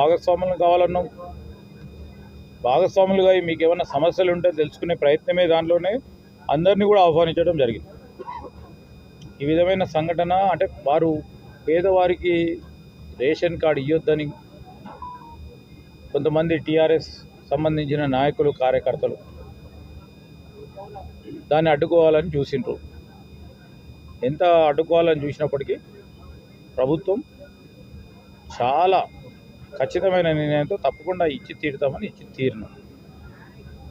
భాగస్వాములు కావాలన్నాం భాగస్వాములుగా అయి మీకు ఏమైనా సమస్యలు ఉంటే తెలుసుకునే ప్రయత్నమే దాంట్లోనే అందరినీ కూడా ఆహ్వానించడం జరిగింది. ఈ విధమైన సంఘటన అంటే వారు పేదవారికి రేషన్ కార్డు ఇవ్వొద్దని కొంతమంది టీఆర్ఎస్ సంబంధించిన నాయకులు కార్యకర్తలు దాన్ని అడ్డుకోవాలని చూసిండ్రు. ఎంత అడ్డుకోవాలని చూసినప్పటికీ ప్రభుత్వం చాలా ఖచ్చితమైన నిర్ణయంతో తప్పకుండా ఇచ్చి తీరుతామని ఇచ్చి తీరును.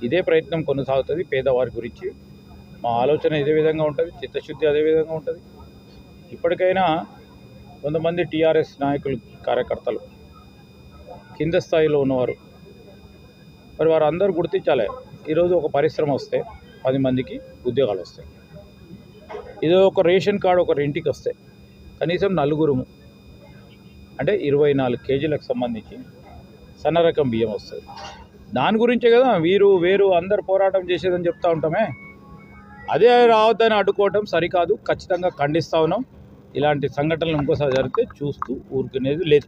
ఇదే ప్రయత్నం కొనసాగుతుంది పేదవారి గురించి. మా ఆలోచన ఇదే విధంగా ఉంటుంది చిత్తశుద్ధి అదే విధంగా ఉంటుంది. ఇప్పటికైనా కొంతమంది టీఆర్ఎస్ నాయకులు కార్యకర్తలు కింద స్థాయిలో ఉన్నవారు మరి వారు అందరూ గుర్తించాలి. ఈరోజు ఒక పరిశ్రమ వస్తే పది మందికి ఉద్యోగాలు వస్తాయి. ఇదో ఒక రేషన్ కార్డు ఒకరి ఇంటికి వస్తే కనీసం నలుగురుము అంటే ఇరవై నాలుగు కేజీలకు సంబంధించి సన్న రకం బియ్యం వస్తుంది. దాని గురించే కదా వీరు వేరు అందరు పోరాటం చేసేదని చెప్తా ఉంటామే. అదే రావద్దని అడ్డుకోవటం సరికాదు. ఖచ్చితంగా ఖండిస్తా ఉన్నాం. ఇలాంటి సంఘటనలు ఇంకోసారి జరిగితే చూస్తూ ఊరుకునేది లేదు.